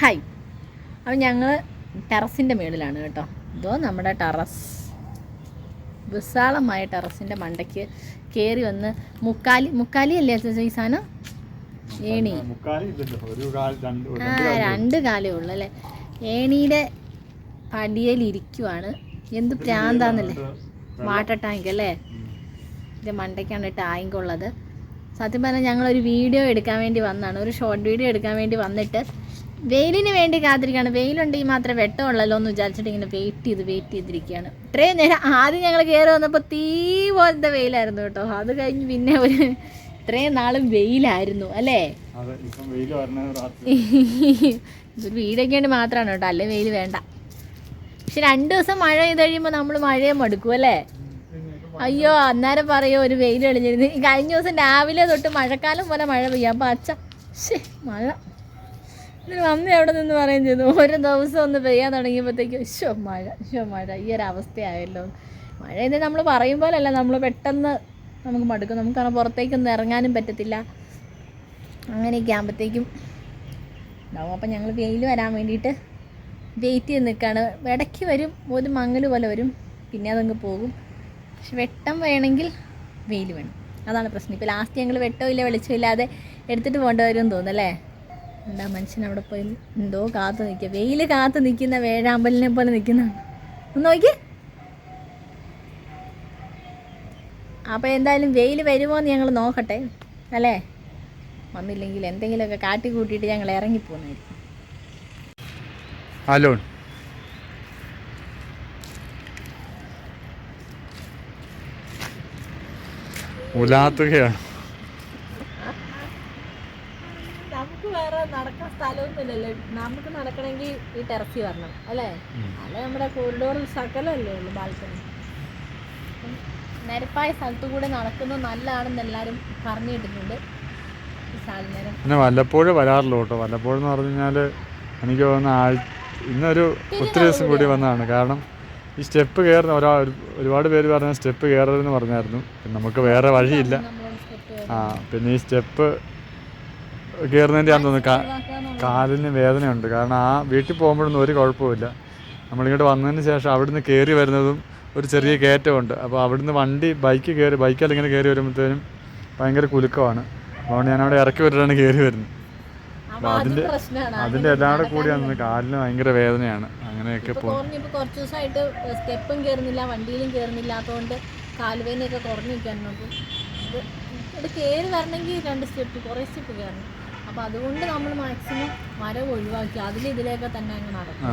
Hi. അപ്പം ഞങ്ങൾ ടെറസിന്റെ മേളിലാണ് കേട്ടോ. ഇതോ നമ്മുടെ ടെറസ്. വിശാലമായ ടെറസിന്റെ മണ്ടയ്ക്ക് കയറി വന്ന് മുക്കാലി മുക്കാലി അല്ലേ ചേച്ചി ഈ സാധനം ഏണി. ആ രണ്ട് കാലേ ഉള്ളു. അല്ലേ? ഏണിയുടെ പടിയലിരിക്കുവാണ് എന്ത് പ്രാന്താന്നല്ലേ? വാട്ടർ ടാങ്ക് അല്ലേ? ഇത് മണ്ടയ്ക്കാണ് ടാങ്ക് ഉള്ളത്. സത്യം പറഞ്ഞാൽ ഞങ്ങളൊരു വീഡിയോ എടുക്കാൻ വേണ്ടി വന്നതാണ് ഒരു ഷോർട്ട് വീഡിയോ എടുക്കാൻ വേണ്ടി വന്നിട്ട് വെയിലിന് വേണ്ടി കാത്തിരിക്കുകയാണ്. വെയിലുണ്ടെങ്കിൽ മാത്രമേ വെട്ടമുള്ളല്ലോ എന്ന് വിചാരിച്ചിട്ട് ഇങ്ങനെ വെയിറ്റ് ചെയ്ത് വെയിറ്റ് ചെയ്തിരിക്കുകയാണ്. ഇത്രയും നേരം ആദ്യം ഞങ്ങൾ കയറി വന്നപ്പോൾ തീ പോലത്തെ വെയിലായിരുന്നു കേട്ടോ. അത് കഴിഞ്ഞ് പിന്നെ ഒരു ഇത്രയും നാളും വെയിലായിരുന്നു അല്ലേ? ഇതൊരു വീടൊക്കെ വേണ്ടി മാത്രമാണ് കേട്ടോ. അല്ലെ വെയിൽ വേണ്ട. പക്ഷെ രണ്ട് ദിവസം മഴ പെയ്ത് കഴിയുമ്പോൾ നമ്മൾ മഴയെ മടുക്കും അല്ലേ? അയ്യോ അന്നേരം പറയോ ഒരു വെയിൽ തെളിഞ്ഞിരുന്നു. കഴിഞ്ഞ ദിവസം രാവിലെ തൊട്ട് മഴക്കാലം പോലെ മഴ പെയ്യാം. അപ്പം അച്ഛ ശേ മഴ. വന്ന് മമ്മി അവിടെ നിന്ന് പറയുകയും ചെയ്തു ഒരു ദിവസം ഒന്ന് പെയ്യാൻ തുടങ്ങിയപ്പോഴത്തേക്കും ശോ മഴ ശോ മഴ. ഈ ഒരു അവസ്ഥയായല്ലോ. മഴ ഇത് നമ്മൾ പറയും അല്ല നമ്മൾ പെട്ടെന്ന് നമുക്ക് മടുക്കും. നമുക്ക് അങ്ങനെ പുറത്തേക്കൊന്നും ഇറങ്ങാനും പറ്റത്തില്ല. അങ്ങനെയൊക്കെ ആകുമ്പോഴത്തേക്കും ഉണ്ടാവും. അപ്പം ഞങ്ങൾ വെയിൽ വരാൻ വേണ്ടിയിട്ട് വെയിറ്റ് ചെയ്ത് നിൽക്കുകയാണ്. ഇടയ്ക്ക് വരും ഒരു മങ്ങൽ പോലെ വരും. പിന്നെ അതങ്ങ് പോകും. പക്ഷെ വെട്ടം വേണമെങ്കിൽ വെയിൽ വേണം. അതാണ് പ്രശ്നം. ഇപ്പോൾ ലാസ്റ്റ് ഞങ്ങൾ വെട്ടമില്ല വെളിച്ചമില്ലാതെ എടുത്തിട്ട് പോകേണ്ടി വരും എന്ന് തോന്നുന്നു അല്ലേ? എന്താ മനുഷ്യൻ അവിടെ പോയി എന്തോ കാത്തു നിൽക്കുക. വെയിൽ കാത്തു നിൽക്കുന്ന വേഴാമ്പലിനെ പോലെ നിൽക്കുന്നതാണ് ഒന്ന് നോക്കി അപ്പോൾ എന്തായാലും വെയിൽ വരുമോ എന്ന് ഞങ്ങൾ നോക്കട്ടെ അല്ലേ? വന്നില്ലെങ്കിൽ എന്തെങ്കിലുമൊക്കെ കാട്ടി കൂട്ടിയിട്ട് ഞങ്ങൾ ഇറങ്ങി ഇറങ്ങിപ്പോകുന്നതായിരിക്കും. അലോൺ ഉലാത്തുകയാണ് നമുക്ക് വേറെ നടക്കാൻ സ്ഥലമൊന്നുമില്ലല്ലോ. നമുക്ക് നടക്കണമെങ്കിൽ ഈ ടെറസിൽ വരണം അല്ലേ? അല്ല നമ്മുടെ കോറിഡോർ സകലല്ലേ ഉള്ളൂ ബാൽക്കണി നിരപ്പായ സ്ഥലത്തു കൂടെ നടക്കുന്നത് നല്ലതാണെന്ന് എല്ലാവരും പറഞ്ഞു സാധനം പിന്നെ വല്ലപ്പോഴും വരാറില്ല കേട്ടോ. വല്ലപ്പോഴും എന്ന് പറഞ്ഞു കഴിഞ്ഞാൽ എനിക്ക് തോന്നുന്ന ആഴ്ച ഇന്നൊരു ഒത്തിരി ദിവസം കൂടി വന്നതാണ്. കാരണം ഈ സ്റ്റെപ്പ് കയറുന്ന ഒരാ ഒരു- ഒരുപാട് പേര് പറഞ്ഞ സ്റ്റെപ്പ് കയറരുതെന്ന് പറഞ്ഞായിരുന്നു. നമുക്ക് വേറെ വഴിയില്ല. ആ പിന്നെ ഈ സ്റ്റെപ്പ് കയറുന്നതിന്റെ ആണെന്ന് തോന്നുന്നു കാലിന് വേദനയുണ്ട്. കാരണം ആ വീട്ടിൽ പോകുമ്പോഴൊന്നും ഒരു കുഴപ്പമില്ല നമ്മളിങ്ങോട്ട് വന്നതിന് ശേഷം അവിടുന്ന് കയറി വരുന്നതും ഒരു ചെറിയ കയറ്റമുണ്ട്. അപ്പോൾ അവിടുന്ന് വണ്ടി ബൈക്ക് കയറി ബൈക്കിൽ ഇങ്ങനെ കയറി വരുമ്പോഴത്തേനും ഭയങ്കര കുലുക്കമാണ്. അതുകൊണ്ട് അവിടെ ഇറക്കി വിട്ടിട്ടാണ് കയറി വരുന്നത്. അപ്പൊ അത് അതിന്റെ- പ്രശ്നമാണ് അതിന്റെ എല്ലാം കൂടി അന്ന് കാലിന് ഭയങ്കര വേദനയാണ്. അങ്ങനെയൊക്കെ ഇപ്പൊ പോകും കുറഞ്ഞു ഇപ്പൊ കുറച്ച് ദിവസമായിട്ട് സ്റ്റെപ്പും കയറുന്നില്ല വണ്ടിയിലും കയറുന്നില്ലാത്തതുകൊണ്ട് കാലുവേദനയൊക്കെ കുറഞ്ഞു നിൽക്കാൻ നോക്കും ഇത് ഇത് കയറി വരണമെങ്കിൽ രണ്ട് സ്റ്റെപ്പ് കുറേ സ്റ്റെപ്പ് കയറണം അപ്പോൾ അതുകൊണ്ട് നമ്മൾ മാക്സിമം മരം ഒഴിവാക്കി. അതിൽ ഇതിലേക്ക് തന്നെ അങ്ങ് നടക്കും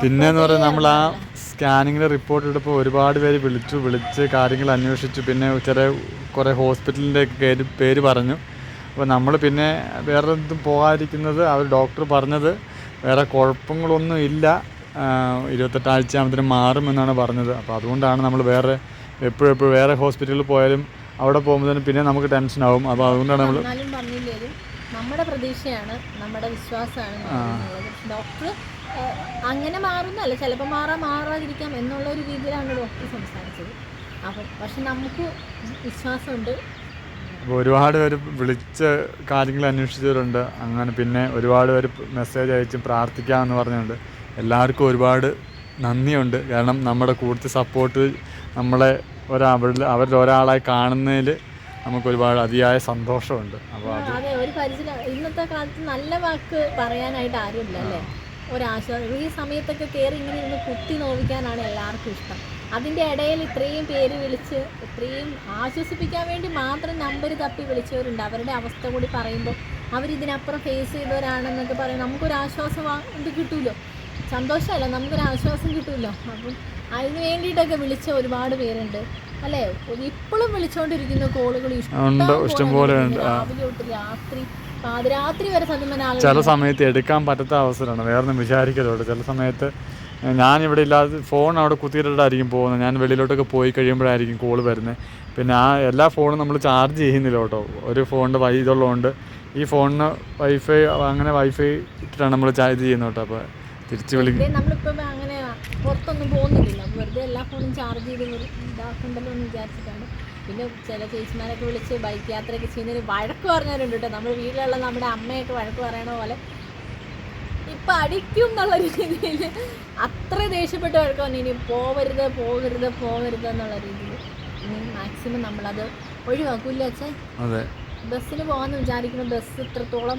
പിന്നെ എന്ന് പറയുന്നത് നമ്മൾ ആ സ്കാനിങ്ങിന്റെ റിപ്പോർട്ട് എടുപ്പോൾ ഒരുപാട് പേര് വിളിച്ചു വിളിച്ച് കാര്യങ്ങൾ അന്വേഷിച്ചു. പിന്നെ ചെറിയ കുറേ ഹോസ്പിറ്റലിന്റെ പേര് പേര് പറഞ്ഞു. അപ്പോൾ നമ്മൾ പിന്നെ വേറെ എന്തും പോകാതിരിക്കുന്നത് അവർ ഡോക്ടർ പറഞ്ഞത്. വേറെ കുഴപ്പങ്ങളൊന്നും ഇല്ല. ഇരുപത്തെട്ടാഴ്ച ആകുമ്പത്തേനും മാറുമെന്നാണ് പറഞ്ഞത്. അപ്പോൾ അതുകൊണ്ടാണ് നമ്മൾ വേറെ എപ്പോഴും എപ്പോഴും വേറെ ഹോസ്പിറ്റലിൽ പോയാലും അവിടെ പോകുമ്പോൾ പിന്നെ നമുക്ക് ടെൻഷൻ ടെൻഷനാവും അപ്പോൾ അതുകൊണ്ടാണ് നമ്മൾ നമ്മുടെ പ്രതീക്ഷയാണ് നമ്മുടെ വിശ്വാസമാണ് ഡോക്ടർ അങ്ങനെ മാറുന്നല്ല ചിലപ്പോൾ മാറാ മാറാതിരിക്കാം എന്നുള്ള ഒരു രീതിയിലാണ് ഡോക്ടർ സംസാരിച്ചത്. അപ്പം പക്ഷെ നമുക്ക് വിശ്വാസമുണ്ട്. അപ്പോൾ ഒരുപാട് പേര് വിളിച്ച് കാര്യങ്ങൾ അന്വേഷിച്ചവരുണ്ട്. അങ്ങനെ പിന്നെ ഒരുപാട് പേര് മെസ്സേജ് അയച്ച് പ്രാർത്ഥിക്കാമെന്ന് പറഞ്ഞുകൊണ്ട് എല്ലാവർക്കും ഒരുപാട് നന്ദിയുണ്ട്. കാരണം നമ്മുടെ കൂടുതൽ സപ്പോർട്ട് നമ്മളെ ഒരാ അവരിൽ ഒരാളായി കാണുന്നതിൽ നമുക്ക് ഒരുപാട് അതിയായ സന്തോഷമുണ്ട്. അപ്പോൾ അത് ഇന്നത്തെ കാലത്ത് നല്ല വാക്ക് പറയാനായിട്ട് ആരുമില്ല അല്ലേ? ഒരാശ്വാസം. ഈ സമയത്തൊക്കെ കയറി ഇങ്ങനെ ഇരുന്ന് കുത്തി നോവിക്കാനാണ് എല്ലാവർക്കും ഇഷ്ടം. അതിന്റെ ഇടയിൽ ഇത്രയും പേര് വിളിച്ച് ഇത്രയും ആശ്വസിപ്പിക്കാൻ വേണ്ടി മാത്രം നമ്പർ തപ്പി വിളിച്ചവരുണ്ട്. അവരുടെ അവസ്ഥ കൂടി പറയുമ്പോൾ അവരിതിനപ്പുറം ഫേസ് ചെയ്തവരാണെന്നൊക്കെ പറയും. നമുക്കൊരു ആശ്വാസം വാ- ഇത് കിട്ടുമല്ലോ സന്തോഷമല്ല നമുക്കൊരു ആശ്വാസം കിട്ടുമല്ലോ അപ്പം അതിന് വേണ്ടിയിട്ടൊക്കെ വിളിച്ച ഒരുപാട് പേരുണ്ട്. അല്ലേ? ഇപ്പോഴും വിളിച്ചുകൊണ്ടിരിക്കുന്ന കോളുകൾ ഇഷ്ടംപോലെ. രാവിലെ തൊട്ട് രാത്രി പാതിരാത്രി വരെ സത്യം ചില സമയത്ത് എടുക്കാൻ പറ്റാത്ത അവസരമാണ്. വേറെ ഒന്നും വിചാരിക്കലുണ്ട് ചില സമയത്ത് ഞാനിവിടെ ഇല്ലാതെ ഫോൺ അവിടെ കുത്തിയിട്ടായിരിക്കും പോകുന്നത്. ഞാൻ വെളിയിലോട്ടൊക്കെ പോയി കഴിയുമ്പോഴായിരിക്കും കോൾ വരുന്നത്. പിന്നെ ആ എല്ലാ ഫോണും നമ്മൾ ചാർജ് ചെയ്യുന്നില്ല കേട്ടോ. ഒരു ഫോണിന്റെ വൈ ഇതുള്ളതുകൊണ്ട് ഈ ഫോണിന് വൈഫൈ അങ്ങനെ വൈഫൈ ഇട്ടിട്ടാണ് നമ്മൾ ചാർജ് ചെയ്യുന്നത് കേട്ടോ. അപ്പോൾ തിരിച്ച് വിളിക്കും അങ്ങനെ വെറുതെ എല്ലാ ഫോണും ചാർജ് പിന്നെ ചില ചേച്ചിമാരൊക്കെ വിളിച്ച് ബൈക്ക് യാത്രയൊക്കെ ചെയ്യുന്നതിന് വഴക്ക് പറഞ്ഞവരുണ്ട് കേട്ടോ. നമ്മുടെ വീട്ടിലുള്ള നമ്മുടെ അമ്മയൊക്കെ വഴക്ക് പറയണ പോലെ അടിക്കും എന്നുള്ള രീതിയിൽ അത്ര ദേഷ്യപ്പെട്ട് കിടക്കാൻ ഇനി പോവരുത് പോകരുത് പോകരുത് എന്നുള്ള രീതിയിൽ. ഇനി മാക്സിമം നമ്മളത് ഒഴിവാക്കൂല്ല അച്ഛൻ അതെ. ബസ്സിൽ പോകാമെന്ന് വിചാരിക്കുന്നു. ബസ് ഇത്രത്തോളം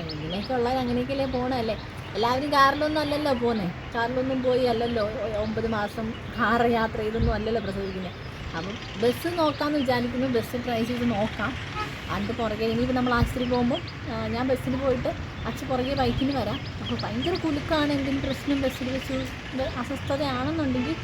ഇങ്ങനെയൊക്കെ ഉള്ളത് അങ്ങനെയൊക്കെയല്ലേ പോകണല്ലേ എല്ലാവരും കാറിലൊന്നും അല്ലല്ലോ പോകുന്നത് കാറിലൊന്നും പോയി അല്ലല്ലോ. ഒമ്പത് മാസം കാർ യാത്ര ചെയ്തൊന്നും അല്ലല്ലോ പ്രസവിക്കുന്നത് അപ്പം ബസ് നോക്കാമെന്ന് വിചാരിക്കുന്നു. ബസ് ട്രൈ ചെയ്ത് നോക്കാം. അതിന്റെ പുറകെ ഇനിയിപ്പോൾ നമ്മൾ ആശുപത്രി പോകുമ്പോൾ ഞാൻ ബസ്സിൽ പോയിട്ട് അച്ഛൻ പുറകെ ബൈക്കിന് വരാം. അപ്പോൾ ഭയങ്കര കുലുക്കാണ് എന്തെങ്കിലും പ്രശ്നം ബസ്സിൽ വെച്ച് അസ്വസ്ഥതയാണെന്നുണ്ടെങ്കിൽ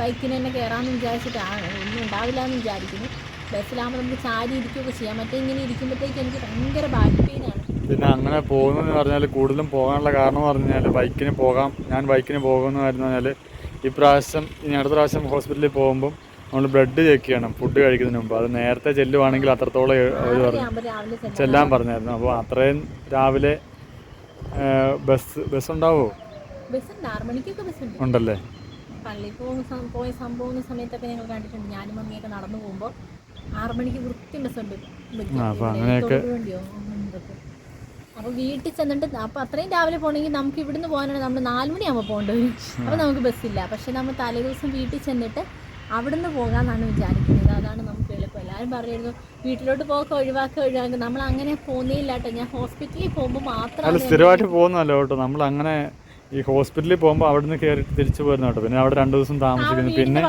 ബൈക്കിന് തന്നെ കയറാമെന്ന് വിചാരിച്ചിട്ടാണ്. ഒന്നും ഉണ്ടാവില്ല എന്ന് വിചാരിക്കുന്നു. ബസ്സിലാകുമ്പോൾ നമുക്ക് ചാരി ഇരിക്കുകയൊക്കെ ചെയ്യാം. മറ്റേ ഇങ്ങനെ ഇരിക്കുമ്പോഴത്തേക്ക് എനിക്ക് ഭയങ്കര ബാക്ക് പെയിൻ ആണ് പിന്നെ അങ്ങനെ പോകുന്നതെന്ന് പറഞ്ഞാൽ കൂടുതലും പോകാനുള്ള കാരണം എന്ന് പറഞ്ഞാൽ ബൈക്കിന് പോകാം. ഞാൻ ബൈക്കിന് പോകുമെന്ന് പറഞ്ഞു പറഞ്ഞാൽ ഇപ്രാവശ്യം ഇനി അടുത്ത പ്രാവശ്യം ഹോസ്പിറ്റലിൽ പോകുമ്പം നമ്മൾ ബ്ലഡ് ചെക്ക് ചെയ്യണം ഫുഡ് കഴിക്കുന്നതിന് മുമ്പ്. അത് നേരത്തെ ചെല്ലുവാണെങ്കിൽ അത്രത്തോളം അവർ പറഞ്ഞു. ചെല്ലാൻ പറഞ്ഞായിരുന്നു. അപ്പോൾ അത്രയും രാവിലെ ബസ് ബസ് ഉണ്ടാവോ ബസ്സുണ്ട്. ബസ്സുണ്ട്. ഉണ്ടല്ലേ? പള്ളിയിൽ പോകുന്ന പോയ സംഭവം സമയത്തൊക്കെ ഞങ്ങൾ കണ്ടിട്ടുണ്ട്. ഞാനും മമ്മിയൊക്കെ നടന്നു പോകുമ്പോൾ ആറ് മണിക്ക് വൃത്തി ബസ്സുണ്ട്. ഉണ്ട് അപ്പൊ അങ്ങനെയൊക്കെ- അപ്പോൾ വീട്ടിൽ ചെന്നിട്ട് അപ്പോൾ അത്രയും രാവിലെ പോകണമെങ്കിൽ നമുക്ക് ഇവിടുന്ന് പോകാനാണ്. നമ്മൾ നാലുമണിയാകുമ്പോൾ പോകേണ്ടത് പോകേണ്ടി അപ്പോൾ നമുക്ക് ബസ്സില്ല. പക്ഷെ നമ്മൾ തലേ ദിവസം വീട്ടിൽ ചെന്നിട്ട് അവിടുന്ന് പോകാമെന്നാണ് വിചാരിക്കുന്നത്. അതാണ് നമുക്ക് എളുപ്പം. എല്ലാവരും പറയുന്നു വീട്ടിലോട്ട് പോക്ക് ഒഴിവാക്കുക ഒഴിവാക്കുക നമ്മൾ അങ്ങനെ പോകുന്നില്ല കേട്ടോ. ഞാൻ ഹോസ്പിറ്റലിൽ പോകുമ്പോൾ അല്ല സ്ഥിരമായിട്ട് പോകുന്നല്ലോ കേട്ടോ. നമ്മൾ അങ്ങനെ ഈ ഹോസ്പിറ്റലിൽ പോകുമ്പോൾ നിന്ന് കയറിയിട്ട് തിരിച്ചു പോരുന്ന കേട്ടോ. പിന്നെ അവിടെ രണ്ടു ദിവസം താമസിക്കുന്നു. പിന്നെ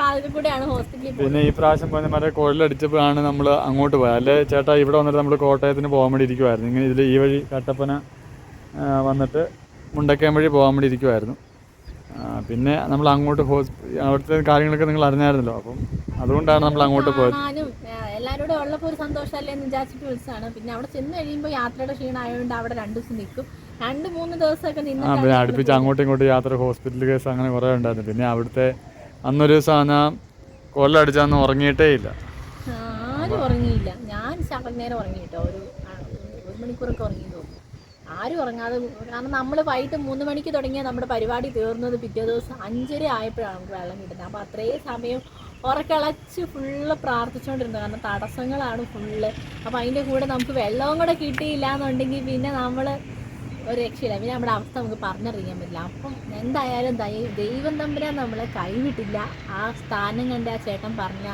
പിന്നെ ഈ പ്രാവശ്യം പോയ മറ്റേ കുഴലടിച്ചപ്പോഴാണ് നമ്മൾ അങ്ങോട്ട് പോയത്. അല്ലേ ചേട്ടാ ഇവിടെ വന്നിട്ട് നമ്മൾ കോട്ടയത്തിന് പോകാൻ വേണ്ടി ഇരിക്കുമായിരുന്നു ഇങ്ങനെ ഇതിൽ ഈ വഴി കട്ടപ്പന വന്നിട്ട് മുണ്ടക്കയം വഴി പോകാൻ വേണ്ടി ഇരിക്കുമായിരുന്നു പിന്നെ നമ്മൾ അങ്ങോട്ട് അവിടുത്തെ കാര്യങ്ങളൊക്കെ നിങ്ങൾ അറിഞ്ഞായിരുന്നല്ലോ അപ്പം അതുകൊണ്ടാണ് നമ്മൾ അങ്ങോട്ട് പോയത്. എല്ലാവരോടും ഉള്ളപ്പോൾ ഒരു സന്തോഷമല്ലേ എന്ന് വിചാരിച്ചിട്ട് വിളിച്ചതാണ്. പിന്നെ അവിടെ ചെന്ന് കഴിയുമ്പോൾ യാത്രയുടെ ക്ഷീണം ആയതുകൊണ്ട് അവിടെ രണ്ട് ദിവസം നിൽക്കും. രണ്ട് മൂന്ന് ദിവസമൊക്കെ ആ നിന്നിട്ടാണ് പിന്നെ അടുപ്പിച്ച് അങ്ങോട്ടും ഇങ്ങോട്ടും യാത്ര ഹോസ്പിറ്റൽ കേസ് അങ്ങനെ കുറേ ഉണ്ടായിരുന്നു. പിന്നെ അവിടുത്തെ അന്നൊരു സാധനം കൊല്ലടിച്ചാന്ന് കൊല്ലടിച്ചന്ന് ഉറങ്ങിയിട്ടേ ഇല്ല. ആരും ഉറങ്ങിയില്ല. ഞാൻ ശകൽ നേരം ഉറങ്ങി കേട്ടോ ഒരു ഒരു മണിക്കൂറൊക്കെ ഉറങ്ങി തോന്നുന്നു. ആരും ഉറങ്ങാതെ കാരണം നമ്മൾ വൈകിട്ട് മൂന്ന് മണിക്ക് തുടങ്ങിയ നമ്മുടെ പരിപാടി തീർന്നത് പിറ്റേ ദിവസം അഞ്ചര ആയപ്പോഴാണ് നമുക്ക് വെള്ളം കിട്ടുന്നത്. അപ്പോൾ അത്രയും സമയം ഉറക്കളച്ച് ഫുള്ള് പ്രാർത്ഥിച്ചുകൊണ്ടിരുന്നത് കാരണം തടസ്സങ്ങളാണ് ഫുള്ള് അപ്പോൾ അതിന്റെ കൂടെ നമുക്ക് വെള്ളവും കൂടെ കിട്ടിയില്ല എന്നുണ്ടെങ്കിൽ പിന്നെ നമ്മൾ ഒരു രക്ഷയില്ല. പിന്നെ നമ്മുടെ അവസ്ഥ നമുക്ക് പറഞ്ഞറിയാൻ പറ്റില്ല. അപ്പം എന്തായാലും ദൈവം തമ്പുരാൻ നമ്മളെ കൈവിട്ടില്ല. ആ സ്ഥാനം കണ്ട് ആ ചേട്ടൻ പറഞ്ഞ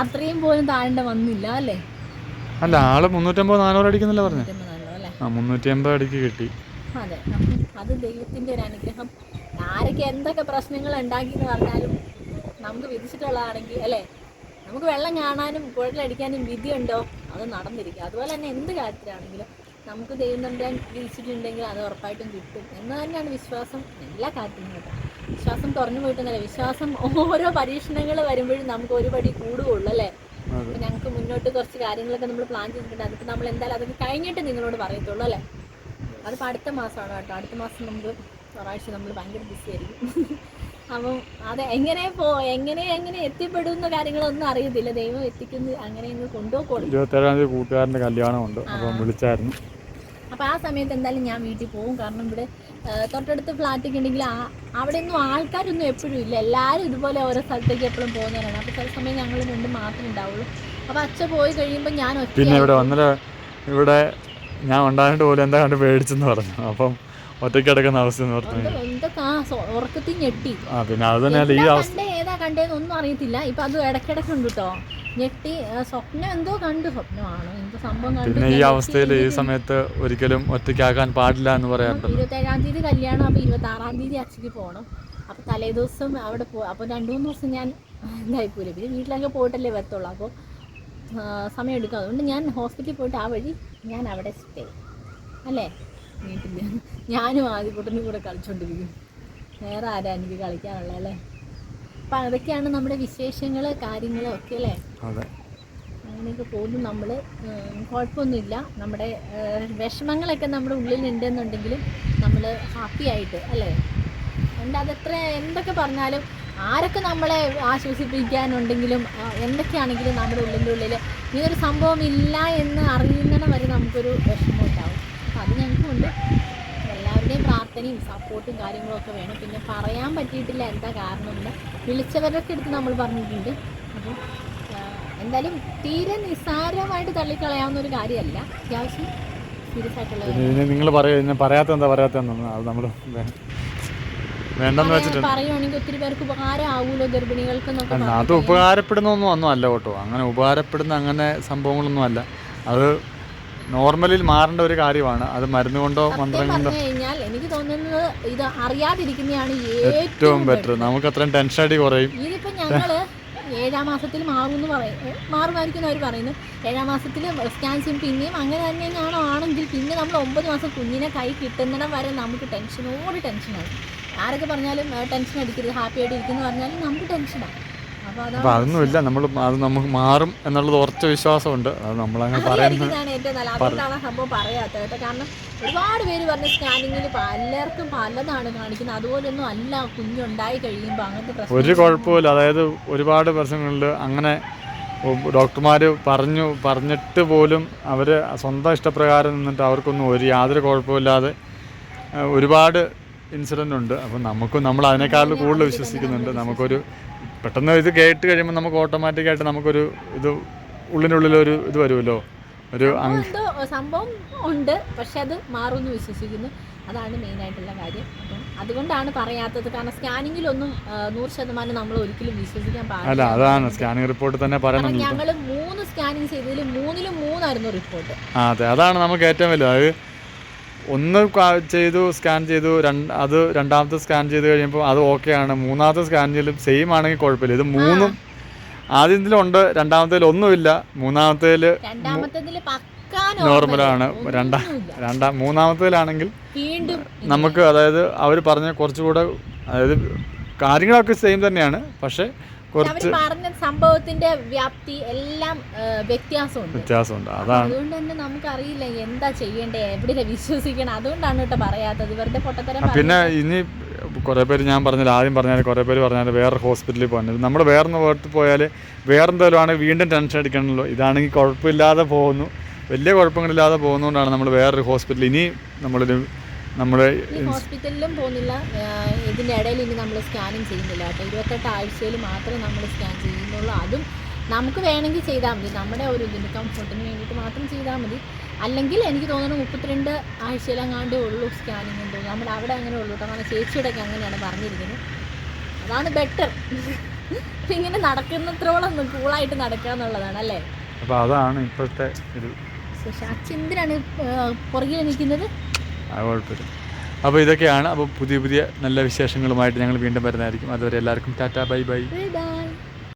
അത്രയും പോലും താഴേണ്ട വന്നില്ല അല്ലേ? അല്ല ആൾ മുന്നൂറ്റമ്പത് നാനൂറ് അടിക്കുന്നില്ല പറഞ്ഞു. മുന്നൂറ്റി അമ്പത് അടിക്ക് കിട്ടി. അതെ അത് ദൈവത്തിന്റെ ഒരു അനുഗ്രഹം. ആരൊക്കെ എന്തൊക്കെ പ്രശ്നങ്ങൾ ഉണ്ടാക്കി എന്ന് പറഞ്ഞാലും നമുക്ക് വിധിച്ചിട്ടുള്ളതാണെങ്കിൽ അല്ലേ? നമുക്ക് വെള്ളം കാണാനും കുഴലടിക്കാനും വിധിയുണ്ടോ? അത് നടന്നിരിക്കുക അതുപോലെ തന്നെ എന്ത് കാര്യത്തിലാണെങ്കിലും നമുക്ക് ദൈവം തമ്പുരാൻ വിധിച്ചിട്ടുണ്ടെങ്കിൽ അത് ഉറപ്പായിട്ടും കിട്ടും. എന്ന് തന്നെയാണ് വിശ്വാസം എല്ലാ കാര്യത്തിലും കേട്ടോ. വിശ്വാസം തുറന്നു പോയിട്ടൊന്നുമല്ല. വിശ്വാസം ഓരോ പരീക്ഷണങ്ങൾ വരുമ്പോഴും നമുക്ക് ഒരു പടി കൂടുകയുള്ളൂ അല്ലേ? അപ്പോൾ ഞങ്ങൾക്ക് മുന്നോട്ട് കുറച്ച് കാര്യങ്ങളൊക്കെ നമ്മൾ പ്ലാൻ ചെയ്തിട്ടുണ്ട്. അതിപ്പോൾ നമ്മൾ എന്തായാലും അതൊക്കെ കഴിഞ്ഞിട്ട് നിങ്ങളോട് പറയത്തുള്ളൂ അല്ലേ? അതിപ്പോൾ അടുത്ത മാസമാണ് കേട്ടോ. അടുത്ത മാസം നമുക്ക് ഒരാഴ്ച നമ്മൾ ഭയങ്കര ബിസി ആയിരിക്കും. അപ്പം അത് എങ്ങനെ പോ എങ്ങനെ എങ്ങനെ എത്തിപ്പെടുന്ന കാര്യങ്ങളൊന്നും അറിയത്തില്ല. ദൈവം എത്തിക്കുന്ന അങ്ങനെ അങ്ങ് കൊണ്ടുപോയിക്കോളും ഇരുപത്തേഴാം തീയതി കൂട്ടുകാരന്റെ കല്യാണമുണ്ട്. അപ്പം വിളിച്ചായിരുന്നു. അപ്പോൾ ആ സമയത്ത് എന്തായാലും ഞാൻ വീട്ടിൽ പോകും കാരണം ഇവിടെ തൊട്ടടുത്ത് ഫ്ലാറ്റൊക്കെ ഉണ്ടെങ്കിൽ അവിടെ ഒന്നും ആൾക്കാരൊന്നും എപ്പോഴും ഇല്ല. എല്ലാവരും ഇതുപോലെ ഓരോ സ്ഥലത്തേക്ക് എപ്പോഴും പോകുന്നവരാണ്. അപ്പോൾ ചില സമയം ഞങ്ങൾ രണ്ടും മാത്രമേ ഉണ്ടാവുള്ളൂ. അപ്പോൾ അച്ഛൻ പോയി കഴിയുമ്പോൾ ഞാൻ പിന്നെ ഇവിടെ വന്നില്ല ഇവിടെ ഞാൻ ഉണ്ടായിട്ട് പോലും എന്താ കണ്ട് പേടിച്ചെന്ന് പറഞ്ഞു. അപ്പം ഒറ്റയ്ക്ക് കിടക്കുന്ന അവസ്ഥ എന്ന് ഉറക്കത്തിൽ ഞെട്ടി. ആ പിന്നെ അത് തന്നെയല്ല ഈ അവസ്ഥ ഏതാ കണ്ടേന്ന് ഒന്നും അറിയത്തില്ല. ഇപ്പൊ അത് ഇടക്കിടക്ക് ഉണ്ട് കേട്ടോ ഞെട്ടി സ്വപ്നം എന്തോ കണ്ടു. സ്വപ്നമാണോ. എന്തോ സംഭവം പിന്നെ ഈ അവസ്ഥയിൽ ഈ സമയത്ത് ഒരിക്കലും ഒറ്റയ്ക്കാക്കാൻ പാടില്ല എന്ന് പറയാറുണ്ട് ഇരുപത്തേഴാം തീയതി കല്യാണം അപ്പൊ ഇരുപത്തി ആറാം തീയതി അച്ഛക്ക് പോകണം അപ്പൊ തലേ ദിവസം അവിടെ പോ അപ്പൊ രണ്ടു മൂന്ന് ദിവസം ഞാൻ ഇതായിപ്പോയില്ല പിന്നെ വീട്ടിലൊക്കെ പോയിട്ടല്ലേ വരത്തുള്ളൂ. അപ്പോൾ സമയം എടുക്കും അതുകൊണ്ട് ഞാൻ ഹോസ്പിറ്റലിൽ പോയിട്ട് ആ വഴി ഞാൻ അവിടെ സ്റ്റേ അല്ലേ? വീട്ടിൽ ഞാനും ആദ്യ കൂട്ടനും കൂടെ കളിച്ചുകൊണ്ടിരിക്കും വേറെ ആരാ എനിക്ക് കളിക്കാനുള്ള അല്ലേ? അപ്പം അതൊക്കെയാണ് നമ്മുടെ വിശേഷങ്ങൾ കാര്യങ്ങളും ഒക്കെ അല്ലേ? അതെ. അങ്ങനെയൊക്കെ പോകുന്നു നമ്മൾ കുഴപ്പമൊന്നുമില്ല. നമ്മുടെ വിഷമങ്ങളൊക്കെ നമ്മുടെ ഉള്ളിൽ ഉണ്ടെന്നുണ്ടെങ്കിലും നമ്മൾ ഹാപ്പി ആയിട്ട് അല്ലേ? അതുകൊണ്ട് അതെത്ര എന്തൊക്കെ പറഞ്ഞാലും ആരൊക്കെ നമ്മളെ ആശ്വസിപ്പിക്കാനുണ്ടെങ്കിലും എന്തൊക്കെയാണെങ്കിലും നമ്മുടെ ഉള്ളിന്റെ ഉള്ളിൽ ഇങ്ങനൊരു സംഭവം ഇല്ല എന്ന് അറിയുന്നിടം വരെ നമുക്കൊരു വിഷമം ഉണ്ടാവും. അപ്പം അത് ഞങ്ങൾക്കുണ്ട്. എല്ലാവരുടെയും പ്രാർത്ഥനയും സപ്പോർട്ടും കാര്യങ്ങളും ഒക്കെ വേണം. പിന്നെ പറയാൻ പറ്റിയിട്ടില്ല എന്താ കാരണം എന്ന് വിളിച്ചവരൊക്കെ എടുത്ത് നമ്മൾ പറഞ്ഞിട്ടുണ്ട്. അപ്പോൾ എന്തായാലും തീരെ നിസ്സാരമായിട്ട് തള്ളിക്കളയാവുന്ന ഒരു കാര്യമല്ല. അത്യാവശ്യം സീരിയസ് ആയിട്ടുള്ള നിങ്ങൾ പറയാത്ത എന്താ പറയാത്തതെന്ന് അത് നമ്മൾ വേണ്ടെന്ന് വെച്ചിട്ട് പറയുവാണെങ്കിൽ ഒത്തിരി പേർക്ക് ഉപകാരം ആവൂലോ ഗർഭിണികൾക്ക് എന്നൊക്കെ അത് ഉപകാരപ്പെടുന്നൊന്നും ഒന്നും അല്ല കേട്ടോ. അങ്ങനെ ഉപകാരപ്പെടുന്ന അങ്ങനെ സംഭവങ്ങളൊന്നും അല്ല. അത് നോർമലിൽ മാറേണ്ട ഒരു കാര്യമാണ്. അത് മരുന്ന് കൊണ്ടോ മന്ത്രം കൊണ്ടോ. കഴിഞ്ഞാൽ എനിക്ക് തോന്നുന്നത് ഇത് അറിയാതിരിക്കുന്നതാണ് ഏറ്റവും ഏറ്റവും ബെറ്റർ നമുക്ക് അത്രയും ടെൻഷൻ അടി കുറയും. ഇതിപ്പോ ഞങ്ങൾ ഏഴാം മാസത്തിൽ മാറുമെന്ന് പറയും മാറുമായിരിക്കും അവർ പറയുന്നു. ഏഴാം മാസത്തിൽ സ്കാൻ ചെയ്യും. പിന്നെയും അങ്ങനെ തന്നെയാണോ ആണെങ്കിൽ പിന്നെ നമ്മൾ ഒമ്പത് മാസം കുഞ്ഞിനെ കൈ കിട്ടുന്നിടം വരെ നമുക്ക് ടെൻഷനോട് ടെൻഷനാണ് ആരൊക്കെ പറഞ്ഞാലും ടെൻഷൻ അടിക്കരുത് ഹാപ്പി ആയിട്ട് ഇരിക്കുന്നു പറഞ്ഞാലും നമുക്ക് ടെൻഷനാണ് അപ്പൊ അതൊന്നുമില്ല. നമ്മൾ അത് നമുക്ക് മാറും എന്നുള്ളത് ഉറച്ച വിശ്വാസമുണ്ട്. അത് നമ്മളങ്ങനെ പറയുന്നത് സംഭവം പറയാത്തത് കേട്ടോ. കാരണം ഒരുപാട് പേര് പറഞ്ഞ സ്കാനിങ്ങിൽ പലർക്കും പലതാണ് കാണിക്കുന്നത്. അതുപോലൊന്നും അല്ല കുഞ്ഞുണ്ടായി കഴിയുമ്പോൾ അങ്ങനത്തെ ഒരു കുഴപ്പമില്ല അതായത് ഒരുപാട് പ്രശ്നങ്ങളിൽ അങ്ങനെ ഡോക്ടർമാർ പറഞ്ഞു പറഞ്ഞിട്ട് പോലും അവർ സ്വന്തം ഇഷ്ടപ്രകാരം നിന്നിട്ട് അവർക്കൊന്നും ഒരു യാതൊരു കുഴപ്പമില്ലാതെ ഒരുപാട് ഇൻസിഡന്റ് ഉണ്ട്. അപ്പം നമുക്ക് നമ്മൾ അതിനേക്കാൾ കൂടുതൽ വിശ്വസിക്കുന്നുണ്ട്. നമുക്കൊരു പെട്ടെന്ന് ഇത് കേട്ട് കഴിയുമ്പോൾ നമുക്ക് ഓട്ടോമാറ്റിക്കായിട്ട് നമുക്കൊരു ഇത് ഉള്ളിനുള്ളിലൊരു ഇത് വരുമല്ലോ? ഒരു സംഭവം ഉണ്ട്. പക്ഷെ അത് മാറുമെന്ന് വിശ്വസിക്കുന്നു. അതാണ് മെയിൻ ആയിട്ടുള്ള കാര്യം. അപ്പം അതുകൊണ്ടാണ് പറയാത്തത്. കാരണം സ്കാനിങ്ങിലൊന്നും നൂറ് ശതമാനം നമ്മൾ ഒരിക്കലും വിശ്വസിക്കാൻ പാടില്ല. അതാണ്. സ്കാനിങ് റിപ്പോർട്ട് തന്നെ പറയുന്നത് ഞങ്ങൾ മൂന്ന് സ്കാനിങ് ചെയ്തതിൽ മൂന്നിലും മൂന്നായിരുന്നു റിപ്പോർട്ട്. അതെ. അതാണ് നമുക്ക് ഏറ്റവും വലിയ. ഒന്ന് ചെയ്തു സ്കാൻ ചെയ്തു രണ്ട് അത് രണ്ടാമത്തെ സ്കാൻ ചെയ്ത് കഴിയുമ്പോൾ അത് ഓക്കെ ആണ്. മൂന്നാമത്തെ സ്കാൻ ചെയ്യലും സെയിം ആണെങ്കിൽ കുഴപ്പമില്ല. ഇത് മൂന്നും ആദ്യത്തിലുണ്ട് രണ്ടാമത്തേൽ ഒന്നുമില്ല മൂന്നാമത്തേൽ നോർമലാണ് രണ്ടാം രണ്ടാ മൂന്നാമത്തേലാണെങ്കിൽ നമുക്ക് അതായത് അവർ പറഞ്ഞ കുറച്ചുകൂടെ അതായത് കാര്യങ്ങളൊക്കെ സെയിം തന്നെയാണ്. പക്ഷേ കുറച്ച് പറഞ്ഞ സംഭവത്തിന്റെ വ്യാപ്തി എല്ലാം വ്യത്യാസമുണ്ട്. വ്യത്യാസമുണ്ട്. അതാണ്. അതുകൊണ്ട് തന്നെ നമുക്കറിയില്ല എന്താ ചെയ്യേണ്ടേ എവിടെ വിശ്വസിക്കണം. അതുകൊണ്ടാണ് കേട്ടോ പറയാത്തത്. ഇവരുടെ പൊട്ടത്തരം പിന്നെ ഇനി കുറേ പേര് ഞാൻ പറഞ്ഞാൽ ആദ്യം പറഞ്ഞാൽ കുറേ പേര് പറഞ്ഞാൽ വേറെ ഹോസ്പിറ്റലിൽ പോകുന്നത് നമ്മൾ വേറെ വീട്ടിൽ പോയാൽ വേറെ എന്തെങ്കിലും ആണെങ്കിൽ വീണ്ടും ടെൻഷൻ അടിക്കണമല്ലോ ഇതാണെങ്കിൽ കുഴപ്പമില്ലാതെ പോകുന്നു. വലിയ കുഴപ്പങ്ങളില്ലാതെ പോകുന്നതുകൊണ്ടാണ് നമ്മൾ വേറൊരു ഹോസ്പിറ്റലിൽ ഇനി നമ്മളൊരു നമ്മുടെ ഈ ഹോസ്പിറ്റലിലും പോകുന്നില്ല. ഇതിന്റെ ഇടയിൽ ഇനി നമ്മൾ സ്കാനിങ് ചെയ്യുന്നില്ല കേട്ടോ. ഇരുപത്തെട്ട് ആഴ്ചയിൽ മാത്രമേ നമ്മൾ സ്കാൻ ചെയ്യുന്നുള്ളൂ. അതും നമുക്ക് വേണമെങ്കിൽ ചെയ്താൽ മതി. നമ്മുടെ ഒരു ഇതിന് കംഫർട്ടിന് വേണ്ടിയിട്ട് മാത്രം ചെയ്താൽ മതി. അല്ലെങ്കിൽ എനിക്ക് തോന്നുന്നു മുപ്പത്തിരണ്ട് ആഴ്ചയിലെങ്ങാണ്ടേ ഉള്ളൂ സ്കാനിങ് എന്ന് തോന്നുന്നു നമ്മുടെ അവിടെ അങ്ങനെ ഉള്ളൂ കേട്ടോ. നമ്മുടെ ചേച്ചിയുടെയൊക്കെ അങ്ങനെയാണ് പറഞ്ഞിരിക്കുന്നത്. അതാണ് ബെറ്റർ ഇങ്ങനെ നടക്കുന്നത്രോളം കൂളായിട്ട് നടക്കുക എന്നുള്ളതാണ് അല്ലേ? അപ്പോൾ അതാണ് ഇപ്പോഴത്തെ ഒരു പക്ഷേ അച്ഛന്തിനാണ് പുറകിൽ നിൽക്കുന്നത്. ആ കുഴപ്പമില്ല. അപ്പോൾ ഇതൊക്കെയാണ്. അപ്പോൾ പുതിയ പുതിയ നല്ല വിശേഷങ്ങളുമായിട്ട് ഞങ്ങൾ വീണ്ടും വരുന്നതായിരിക്കും. അതുവരെ എല്ലാവർക്കും ടാറ്റാ ബൈ ബൈ.